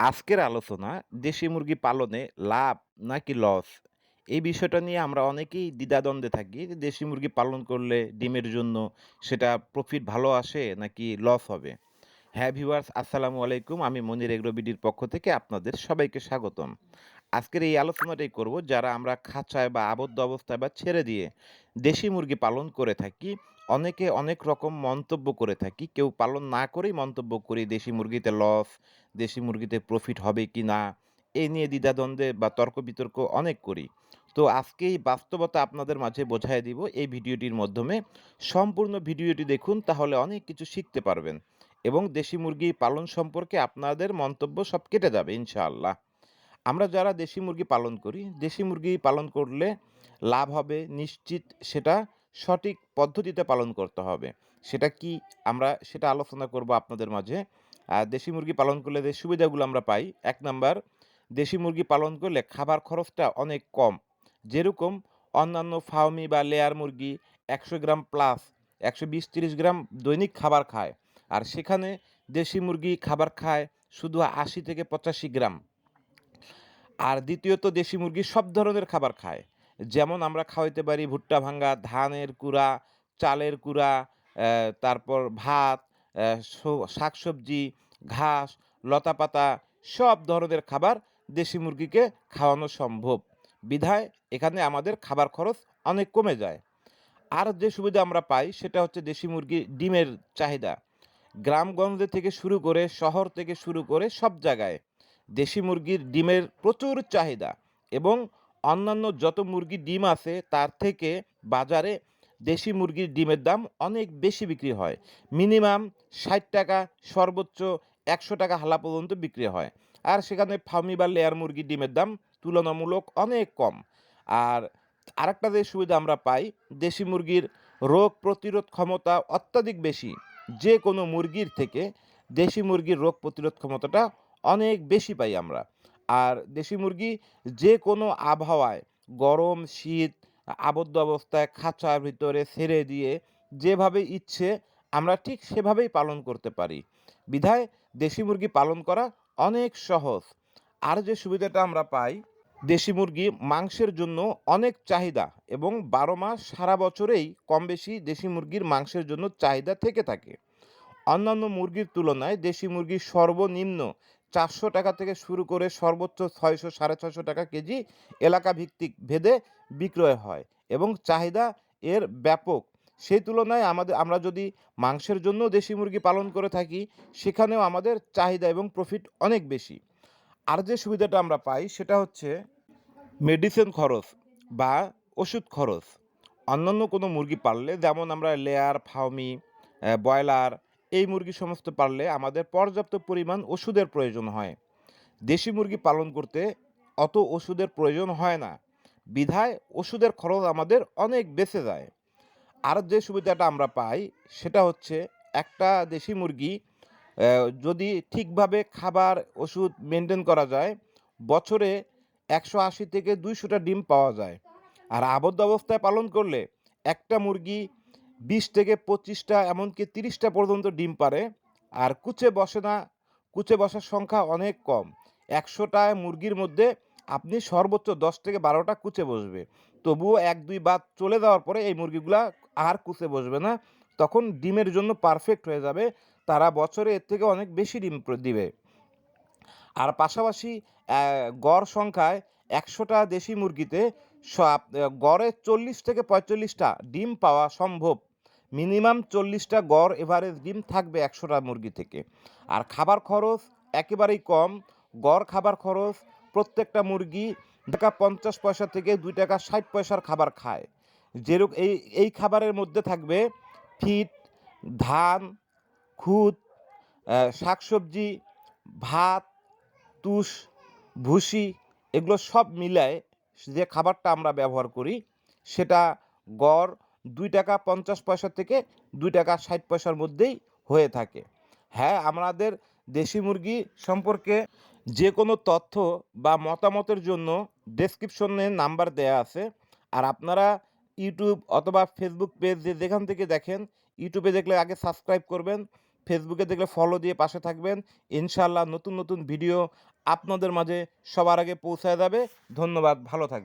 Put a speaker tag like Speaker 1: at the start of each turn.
Speaker 1: আজকের আলোচনা দেশি মুরগি পালনে লাভ নাকি লস এই বিষয়টা নিয়ে আমরা অনেকেই দ্বিধাদ্বন্দ্বে থাকি যে দেশি মুরগি পালন করলে ডিমের জন্য সেটা প্রফিট ভালো আসে নাকি লস হবে? হ্যাঁ ভিউয়ার্স আসসালামু আলাইকুম। আমি মনির এগ্রোবিডির পক্ষ থেকে আপনাদের সবাইকে স্বাগতম। আজকের এই আলোচনাটাই করব যারা আমরা খাঁচায় বা আবদ্ধ অবস্থায় বা ছেড়ে দিয়ে দেশি মুরগি পালন করে থাকি অনেকে অনেক রকম মন্তব্য করে থাকি। কেউ পালন না করেই মন্তব্য করি, দেশি মুরগিতে লস দেশি মুরগিতে প্রফিট হবে কি না? এই নিয়ে দ্বিধাদ্বন্দ্বে বা তর্ক বিতর্ক অনেক করি। তো আজকে এই বাস্তবতা আপনাদের মাঝে বোঝাই দিব। এই ভিডিওটির মাধ্যমে সম্পূর্ণ ভিডিওটি দেখুন, তাহলে অনেক কিছু শিখতে পারবেন এবং দেশি মুরগি পালন সম্পর্কে আপনাদের মন্তব্য সব কেটে যাবে, ইনশাআল্লাহ। আমরা যারা দেশি মুরগি পালন করি, দেশি মুরগি পালন করলে লাভ হবে নিশ্চিত সেটা সঠিক পদ্ধতিতে পালন করতে হবে। সেটা কি আমরা সেটা আলোচনা করব আপনাদের মাঝে। আর দেশি মুরগি পালন করলে যে সুবিধাগুলো আমরা পাই, এক নাম্বার, দেশি মুরগি পালন করলে খাবার খরচটা অনেক কম। যেরকম অন্যান্য ফার্মি বা লেয়ার মুরগি একশো গ্রাম প্লাস একশো বিশ তিরিশ গ্রাম দৈনিক খাবার খায়। আর সেখানে দেশি মুরগি খাবার খায় শুধু আশি থেকে পঁচাশি গ্রাম। আর দ্বিতীয়ত দেশি মুরগি সব ধরনের খাবার খায়। যেমন আমরা খাওয়াইতে পারি ভুট্টা ভাঙ্গা, ধানের কুড়া, চালের কুড়া তারপর ভাত শাকসবজি, ঘাস, লতাপাতা, সব ধরনের খাবার দেশি মুরগিকে খাওয়ানো সম্ভব। বিধায় এখানে আমাদের খাবার খরচ অনেক কমে যায়। আর যে সুবিধা আমরা পাই সেটা হচ্ছে দেশি মুরগি ডিমের চাহিদা। গ্রামগঞ্জে থেকে শুরু করে শহর থেকে শুরু করে সব জায়গায় দেশি মুরগির ডিমের প্রচুর চাহিদা এবং অন্যান্য যত মুরগির ডিম আছে, তার থেকে বাজারে দেশি মুরগির ডিমের দাম অনেক বেশি বিক্রি হয়। মিনিমাম ষাট টাকা, সর্বোচ্চ একশো টাকা হালা পর্যন্ত বিক্রি হয়। আর সেখানে ফার্মি বা লেয়ার মুরগির ডিমের দাম তুলনামূলক অনেক কম। আর আরেকটা যে সুবিধা আমরা পাই, দেশি মুরগির রোগ প্রতিরোধ ক্ষমতা অত্যাধিক বেশি। যে কোনো মুরগির থেকে দেশি মুরগির রোগ প্রতিরোধ ক্ষমতাটা অনেক বেশি পাই আমরা। আর দেশি মুরগি যে কোনো আবহাওয়ায় গরম, শীত, আবদ্ধ অবস্থায় খাঁচার ভিতরে ছেড়ে দিয়ে যেভাবে ইচ্ছে আমরা ঠিক সেভাবেই পালন করতে পারি। বিধায় দেশি মুরগি পালন করা অনেক সহজ। আর যে সুবিধাটা আমরা পাই, দেশি মুরগি মাংসের জন্য অনেক চাহিদা এবং বারো মাস সারা বছরেই কম বেশি দেশি মুরগির মাংসের জন্য চাহিদা থেকে থাকে। অন্যান্য মুরগির তুলনায় দেশি মুরগির সর্বনিম্ন চারশো টাকা থেকে শুরু করে সর্বোচ্চ ছয়শো, সাড়ে ছয়শো টাকা কেজি এলাকা ভিত্তিক ভেদে বিক্রয় হয় এবং চাহিদা এর ব্যাপক। সেই তুলনায় আমাদের, আমরা যদি মাংসের জন্য দেশি মুরগি পালন করে থাকি, সেখানেও আমাদের চাহিদা এবং প্রফিট অনেক বেশি। আর যে সুবিধাটা আমরা পাই, সেটা হচ্ছে মেডিসিন খরচ বা ওষুধ খরচ। অন্যান্য কোনো মুরগি পাললে, যেমন আমরা লেয়ার ফার্মি ব্রয়লার এই মুরগি সমস্ত পারলে আমাদের পর্যাপ্ত পরিমাণ ওষুধের প্রয়োজন হয়। দেশি মুরগি পালন করতে অত ওষুধের প্রয়োজন হয় না। বিধায় ওষুধের খরচ আমাদের অনেক বেঁচে যায়। আর যে সুবিধাটা আমরা পাই, সেটা হচ্ছে একটা দেশি মুরগি যদি ঠিকভাবে খাবার, ওষুধ মেনটেন করা যায়, বছরে একশো আশি থেকে দুইশোটা ডিম পাওয়া যায়। আর আবদ্ধ অবস্থায় পালন করলে একটা মুরগি বিশ থেকে পঁচিশটা, এমনকি তিরিশটা পর্যন্ত ডিম পারে। আর কুচে বসে না, কুচে বসার সংখ্যা অনেক কম। একশোটা মুরগির মধ্যে আপনি সর্বোচ্চ দশ থেকে বারোটা কুচে বসবে। তবুও এক, দুই বাদ চলে যাওয়ার পরে এই মুরগিগুলা আর কুচে বসবে না। তখন ডিমের জন্য পারফেক্ট হয়ে যাবে। তারা বছরে এর থেকে অনেক বেশি ডিম দিবে। আর পাশাপাশি গড় সংখ্যায় একশোটা দেশি মুরগিতে গড়ে চল্লিশ থেকে পঁয়তাল্লিশটা ডিম পাওয়া সম্ভব। মিনিমাম চল্লিশটা গড় এভারেজ ডিম থাকবে একশোটা মুরগি থেকে। আর খাবার খরচ একেবারেই কম। গড় খাবার খরচ প্রত্যেকটা মুরগি টাকা পঞ্চাশ পয়সা থেকে দুই টাকা ষাট পয়সার খাবার খায়। যেরকম এই এই খাবারের মধ্যে থাকবে ফিট, ধান, খুদ শাকসবজি, ভাত, তুষ, ভুসি, এগুলো সব মিলায় যে খাবারটা আমরা ব্যবহার করি, সেটা গড় দুই টাকা পঞ্চাশ পয়সা থেকে দুই টাকা ষাট পয়সার মধ্যেই হয়ে থাকে। হ্যাঁ আমাদের দেশি মুরগি সম্পর্কে যে কোনো তথ্য বা মতামতের জন্য ডেসক্রিপশনে নাম্বার দেয়া আছে। আর আপনারা ইউটিউব অথবা ফেসবুক পেজ যেখান থেকে দেখেন ইউটিউবে দেখলে আগে সাবস্ক্রাইব করবেন ফেসবুকে দেখলে ফলো দিয়ে পাশে থাকবেন। ইনশাল্লাহ নতুন নতুন ভিডিও আপনাদের মাঝে সবার আগে পৌঁছায় যাবে। ধন্যবাদ, ভালো থাকবেন।